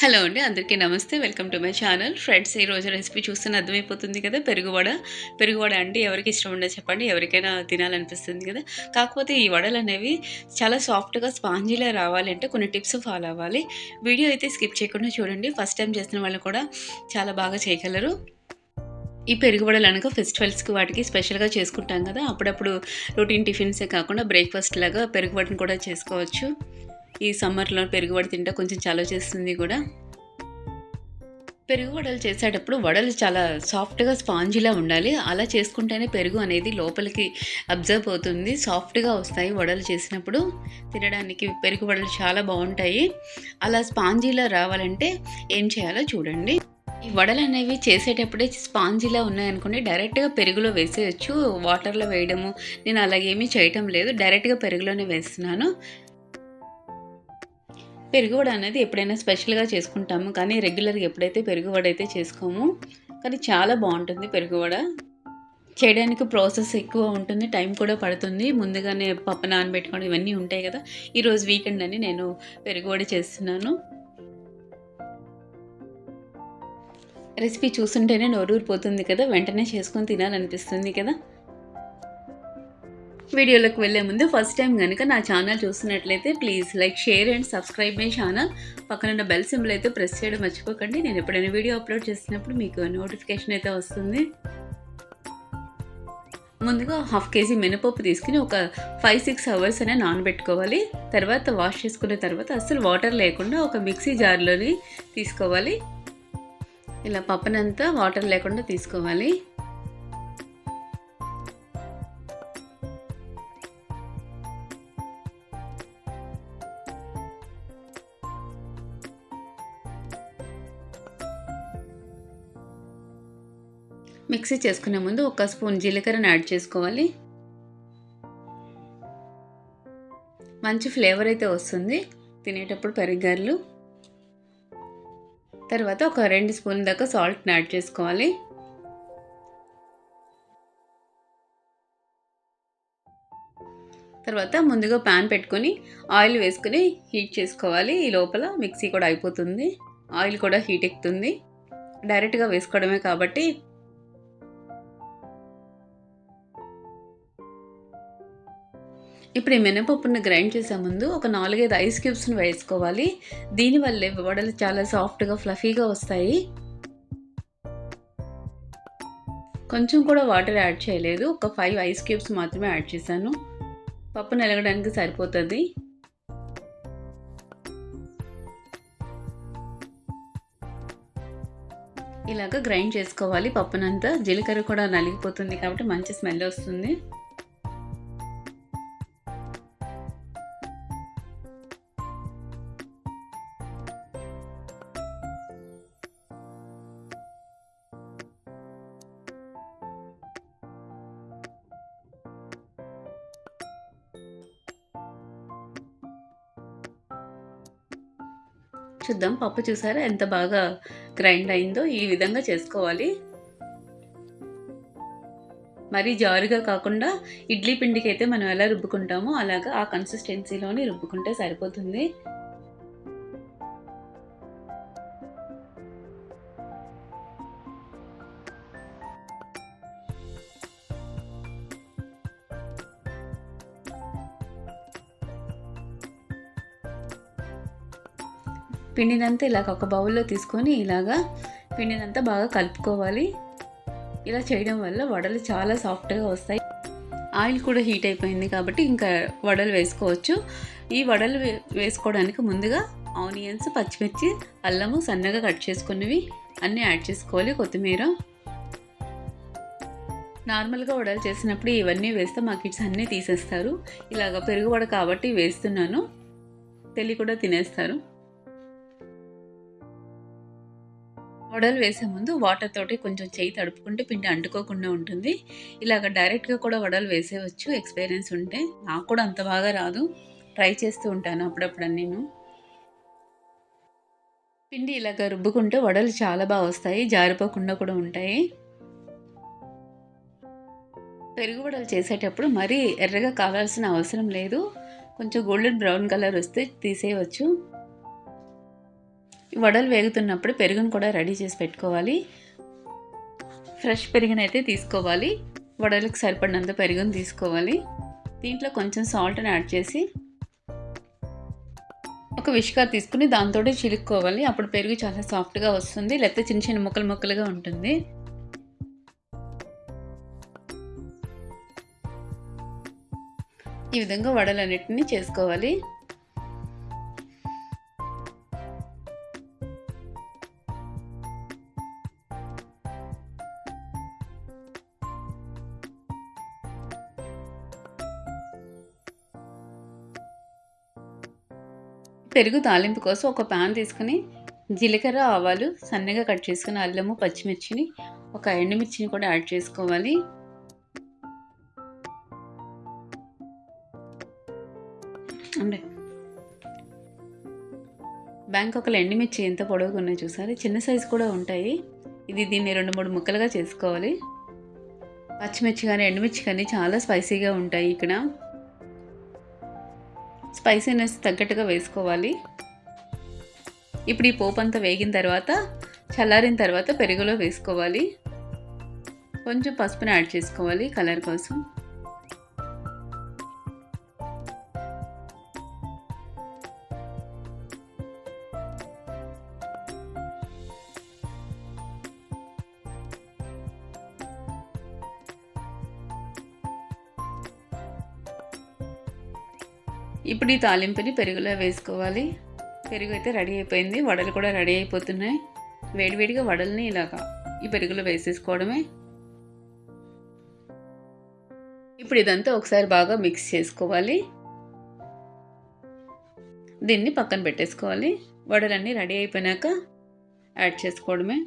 Hello అండి అందరికీ నమస్తే. Welcome to my channel friends ఈ రోజు రెసిపీ చూస్తున్న అర్థమైపోతుంది కదా పెరుగువడ. పెరుగువడ అంటే ఎవరికి ఇష్టం ఉండదు చెప్పండి ఎవరికైనా తినాలనిపిస్తుంది కదా. కాకపోతే ఈ వడలు అనేవి చాలా సాఫ్ట్గా స్పాంజీలా రావాలంటే కొన్ని టిప్స్ ఫాలో అవ్వాలి. వీడియో అయితే స్కిప్ చేయకుండా చూడండి. ఫస్ట్ టైం చేసిన వాళ్ళు కూడా చాలా బాగా చేయగలరు. ఈ పెరుగువడలు అనగా ఫెస్టివల్స్కి వాటికి స్పెషల్గా చేసుకుంటాం కదా అప్పుడప్పుడు రొటీన్ టిఫిన్సే కాకుండా బ్రేక్ఫాస్ట్ లాగా పెరుగువడని కూడా చేసుకోవచ్చు. ఈ సమ్మర్లో పెరుగుబడి తింటే కొంచెం చలవ చేస్తుంది కూడా. పెరుగు వడలు చేసేటప్పుడు వడలు చాలా సాఫ్ట్గా స్పాంజీలా ఉండాలి. అలా చేసుకుంటేనే పెరుగు అనేది లోపలికి అబ్జర్వ్ అవుతుంది. సాఫ్ట్గా వస్తాయి వడలు చేసినప్పుడు. తినడానికి పెరుగు వడలు చాలా బాగుంటాయి. అలా స్పాంజీలా రావాలంటే ఏం చేయాలో చూడండి. ఈ వడలు అనేవి చేసేటప్పుడే స్పాంజీలా ఉన్నాయనుకోండి డైరెక్ట్గా పెరుగులో వేసేయచ్చు. వాటర్లో వేయడము. నేను అలాగేమీ చేయటం లేదు. డైరెక్ట్గా పెరుగులోనే వేస్తున్నాను. పెరుగువడ అనేది ఎప్పుడైనా స్పెషల్గా చేసుకుంటాము. కానీ రెగ్యులర్గా ఎప్పుడైతే పెరుగువడ అయితే చేసుకోము కానీ చాలా బాగుంటుంది పెరుగువడ చేయడానికి ప్రాసెస్ ఎక్కువ ఉంటుంది టైం కూడా పడుతుంది. ముందుగానే పప్పు నానబెట్టుకోవడం ఇవన్నీ ఉంటాయి కదా. ఈరోజు వీకెండ్ అని నేను పెరుగువడ చేస్తున్నాను. రెసిపీ చూస్తుంటేనే నోరూరిపోతుంది కదా వెంటనే చేసుకొని తినాలనిపిస్తుంది కదా. వీడియోలోకి వెళ్ళే ముందు ఫస్ట్ టైం కనుక నా ఛానల్ చూస్తున్నట్లయితే please like share and subscribe my channel పక్కన ఉన్న బెల్ సింబల్ అయితే ప్రెస్ చేయడం మర్చిపోకండి. నేను ఎప్పుడైనా వీడియో అప్లోడ్ చేసినప్పుడు మీకు నోటిఫికేషన్ అయితే వస్తుంది. ముందుగా హాఫ్ కేజీ మినపప్పు తీసుకుని ఒక ఫైవ్ సిక్స్ అవర్స్ అనే నానబెట్టుకోవాలి. తర్వాత వాష్ చేసుకున్న తర్వాత అసలు వాటర్ లేకుండా ఒక మిక్సీ జార్లోని తీసుకోవాలి. ఇలా పప్పునంతా వాటర్ లేకుండా తీసుకోవాలి. మిక్సీ చేసుకునే ముందు ఒక స్పూన్ జీలకర్రని యాడ్ చేసుకోవాలి. మంచి ఫ్లేవర్ అయితే వస్తుంది. తినేటప్పుడు పెరిగారులు. తర్వాత ఒక రెండు స్పూన్ దాకా సాల్ట్ని యాడ్ చేసుకోవాలి. తర్వాత ముందుగా ప్యాన్ పెట్టుకొని ఆయిల్ వేసుకుని హీట్ చేసుకోవాలి. ఈ లోపల మిక్సీ కూడా అయిపోతుంది. ఆయిల్ కూడా హీట్ ఎక్కుతుంది. డైరెక్ట్గా వేసుకోవడమే కాబట్టి ఇప్పుడు ఈ మినపప్పుని గ్రైండ్ చేసే ముందు ఒక నాలుగైదు ఐస్ క్యూబ్స్ని వేసుకోవాలి. దీనివల్లే వడలు చాలా సాఫ్ట్గా ఫ్లఫీగా వస్తాయి. కొంచెం కూడా వాటర్ యాడ్ చేయలేదు. ఒక ఫైవ్ ఐస్ క్యూబ్స్ మాత్రమే యాడ్ చేశాను. పప్పు నలగడానికి సరిపోతుంది. ఇలాగ గ్రైండ్ చేసుకోవాలి పప్పునంతా. జీలకర్ర కూడా నలిగిపోతుంది కాబట్టి మంచి స్మెల్ వస్తుంది. చూద్దాం. పప్పు చూసారా? ఎంత బాగా గ్రైండ్ అయిందో ఈ విధంగా చేసుకోవాలి. మరీ జారుగా కాకుండా ఇడ్లీ పిండికి అయితే మనం ఎలా రుబ్బుకుంటామో అలాగా ఆ కన్సిస్టెన్సీలోనే రుబ్బుకుంటే సరిపోతుంది. పిండినంతా ఇలాగ ఒక బౌల్లో తీసుకొని ఇలాగా పిండినంతా బాగా కలుపుకోవాలి. ఇలా చేయడం వల్ల వడలు చాలా సాఫ్ట్గా వస్తాయి. ఆయిల్ కూడా హీట్ అయిపోయింది కాబట్టి ఇంకా వడలు వేసుకోవచ్చు. ఈ వడలు వేసుకోవడానికి ముందుగా ఆనియన్స్ పచ్చిమిర్చి అల్లము సన్నగా కట్ చేసుకున్నవి అన్నీ యాడ్ చేసుకోవాలి కొత్తిమీర. నార్మల్గా వడలు చేసినప్పుడు ఇవన్నీ వేస్తే మా కిడ్స్ అన్నీ తీసేస్తారు. ఇలాగ పెరుగు వడ కాబట్టి వేస్తున్నాను. తెలియ కూడా తినేస్తారు. వడలు వేసే ముందు వాటర్ తోటి కొంచెం చేయి తడుపుకుంటే పిండి అంటుకోకుండా ఉంటుంది. ఇలాగ డైరెక్ట్గా కూడా వడలు వేసేవచ్చు ఎక్స్పీరియన్స్ ఉంటే. నాకు కూడా అంత బాగా రాదు. ట్రై చేస్తూ ఉంటాను అప్పుడప్పుడు నేను పిండి ఇలాగ రుబ్బుకుంటే వడలు చాలా బాగా వస్తాయి జారిపోకుండా కూడా ఉంటాయి. పెరుగు వడలు చేసేటప్పుడు మరీ ఎర్రగా కావాల్సిన అవసరం లేదు. కొంచెం గోల్డెన్ బ్రౌన్ కలర్ వస్తే తీసేయవచ్చు. వడలు వేగుతున్నప్పుడు పెరుగును కూడా రెడీ చేసి పెట్టుకోవాలి. ఫ్రెష్ పెరుగునైతే తీసుకోవాలి. వడలకు సరిపడినంత పెరుగును తీసుకోవాలి. దీంట్లో కొంచెం సాల్ట్ని యాడ్ చేసి ఒక విష్కార్ తీసుకుని దాంతో చిలుక్కోవాలి. అప్పుడు పెరుగు చాలా సాఫ్ట్గా వస్తుంది. లేకపోతే చిన్న చిన్న ముక్కలు ముక్కలుగా ఉంటుంది. ఈ విధంగా వడలన్నిటిని చేసుకోవాలి. పెరుగు తాలింపు కోసం ఒక పాన్ తీసుకుని జీలకర్ర ఆవాలు సన్నగా కట్ చేసుకుని అల్లము పచ్చిమిర్చిని ఒక ఎండుమిర్చిని కూడా యాడ్ చేసుకోవాలి. అంటే బ్యాంకాకులో ఎండుమిర్చి ఎంత పొడవుగా ఉన్నాయో చూసారు? చిన్న సైజు కూడా ఉంటాయి. ఇది దీన్ని రెండు మూడు ముక్కలుగా చేసుకోవాలి. పచ్చిమిర్చి కానీ ఎండుమిర్చి కానీ చాలా స్పైసీగా ఉంటాయి ఇక్కడ. స్పైసీనెస్ తగ్గట్టుగా వేసుకోవాలి. ఇప్పుడు ఈ పోపు అంతా వేగిన తర్వాత చల్లారిన తర్వాత పెరుగులో వేసుకోవాలి. కొంచెం పసుపుని యాడ్ చేసుకోవాలి కలర్ కోసం. ఇప్పుడు ఈ తాలింపుని పెరుగులో వేసుకోవాలి. పెరుగు అయితే రెడీ అయిపోయింది. వడలు కూడా రెడీ అయిపోతున్నాయి. వేడివేడిగా వడల్ని ఇలాగా ఈ పెరుగులో వేసేసుకోవడమే. ఇప్పుడు ఇదంతా ఒకసారి బాగా మిక్స్ చేసుకోవాలి. దీన్ని పక్కన పెట్టేసుకోవాలి. వడలన్నీ రెడీ అయిపోయినాక యాడ్ చేసుకోవడమే.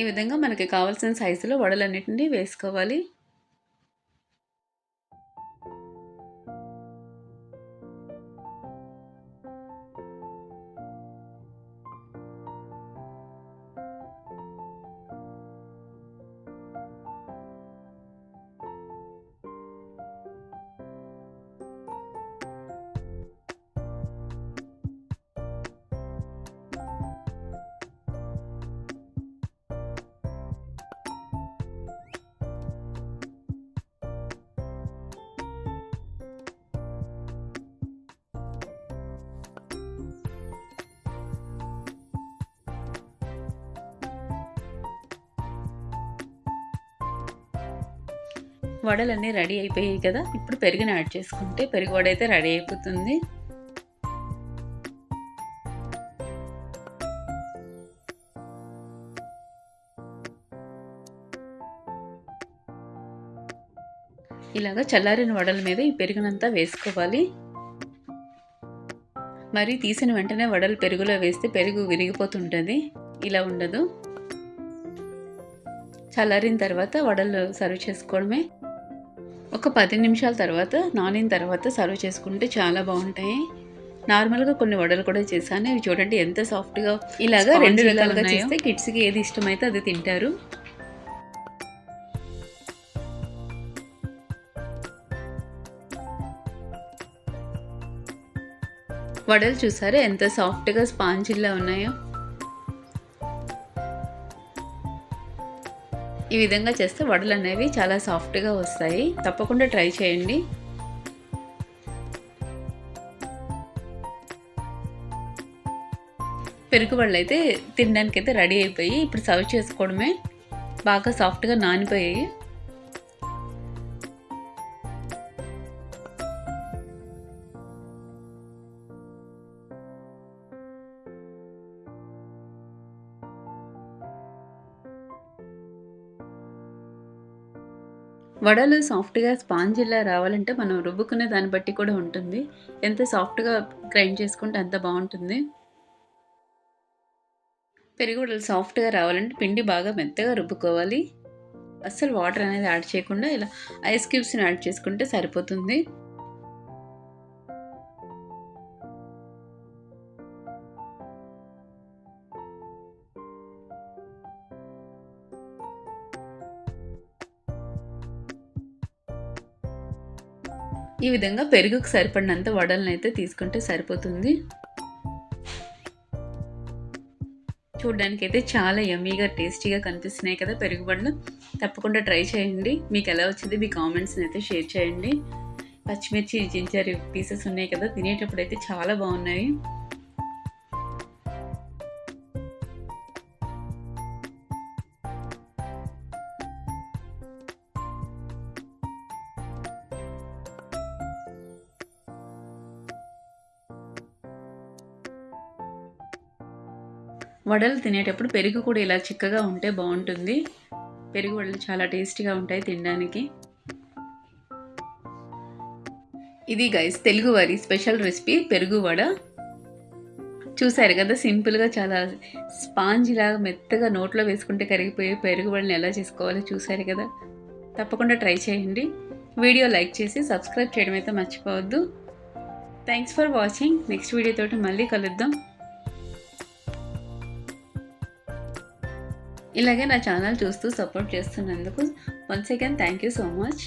ఈ విధంగా మనకి కావాల్సిన సైజులో వడలన్నింటినీ వేసుకోవాలి. వడలన్నీ రెడీ అయిపోయాయి కదా ఇప్పుడు పెరుగుని యాడ్ చేసుకుంటే పెరుగు వడ అయితే రెడీ అయిపోతుంది. ఇలాగ చల్లారిన వడల మీద ఈ పెరుగునంతా వేసుకోవాలి. మరి తీసిన వెంటనే వడలు పెరుగులో వేస్తే పెరుగు విరిగిపోతుంటుంది ఇలా ఉండదు. చల్లారిన తర్వాత వడలు సర్వ్ చేసుకోవడమే. ఒక పది నిమిషాల తర్వాత నానిన తర్వాత సర్వ్ చేసుకుంటే చాలా బాగుంటాయి. నార్మల్గా కొన్ని వడలు కూడా చేశాను. ఇవి చూడండి ఎంత సాఫ్ట్గా ఇలాగా రెండు రకాలుగా చేస్తే కిడ్స్కి ఏది ఇష్టమైతే అది తింటారు. వడలు చూసారా ఎంత సాఫ్ట్గా స్పాంజిల్లా ఉన్నాయో? ఈ విధంగా చేస్తే వడలు అనేవి చాలా సాఫ్ట్గా వస్తాయి. తప్పకుండా ట్రై చేయండి. పెరుగు వడలు అయితే తినడానికి అయితే రెడీ అయిపోయి ఇప్పుడు సర్వ్ చేసుకోవడమే. బాగా సాఫ్ట్గా నానిపోయాయి. వడలు సాఫ్ట్గా స్పాంజిలా రావాలంటే మనం రుబ్బుకునే దాన్ని బట్టి కూడా ఉంటుంది. ఎంత సాఫ్ట్గా గ్రైండ్ చేసుకుంటే అంత బాగుంటుంది. పెరుగు వడలు సాఫ్ట్గా రావాలంటే పిండి బాగా మెత్తగా రుబ్బుకోవాలి. అస్సలు వాటర్ అనేది యాడ్ చేయకుండా ఇలా ఐస్ క్యూబ్స్ని యాడ్ చేసుకుంటే సరిపోతుంది. ఈ విధంగా పెరుగుకు సరిపడినంత వడలను అయితే తీసుకుంటే సరిపోతుంది. చూడడానికి అయితే చాలా యమ్మీగా టేస్టీగా కనిపిస్తున్నాయి కదా పెరుగుబడులు తప్పకుండా ట్రై చేయండి. మీకు ఎలా వచ్చింది మీ కామెంట్స్ని అయితే షేర్ చేయండి. పచ్చిమిర్చి జింజర్ పీసెస్ ఉన్నాయి కదా తినేటప్పుడు అయితే చాలా బాగున్నాయి. వడలు తినేటప్పుడు పెరుగు కూడా ఇలా చిక్కగా ఉంటే బాగుంటుంది. పెరుగు వడలు చాలా టేస్టీగా ఉంటాయి తినడానికి. ఇది గైస్ తెలుగు వారి స్పెషల్ రెసిపీ పెరుగు వడ. చూసారు కదా సింపుల్గా చాలా స్పాంజ్ లాగా మెత్తగా నోట్లో వేసుకుంటే కరిగిపోయే పెరుగు వడని ఎలా చేసుకోవాలో చూసారు కదా. తప్పకుండా ట్రై చేయండి. వీడియో లైక్ చేసి సబ్స్క్రైబ్ చేయడం అయితే మర్చిపోవద్దు. థ్యాంక్స్ ఫర్ వాచింగ్ నెక్స్ట్ వీడియోతో మళ్ళీ కలుద్దాం. ఇలాగే నా ఛానల్ చూస్తూ సపోర్ట్ చేస్తున్నందుకు once again thank you so much.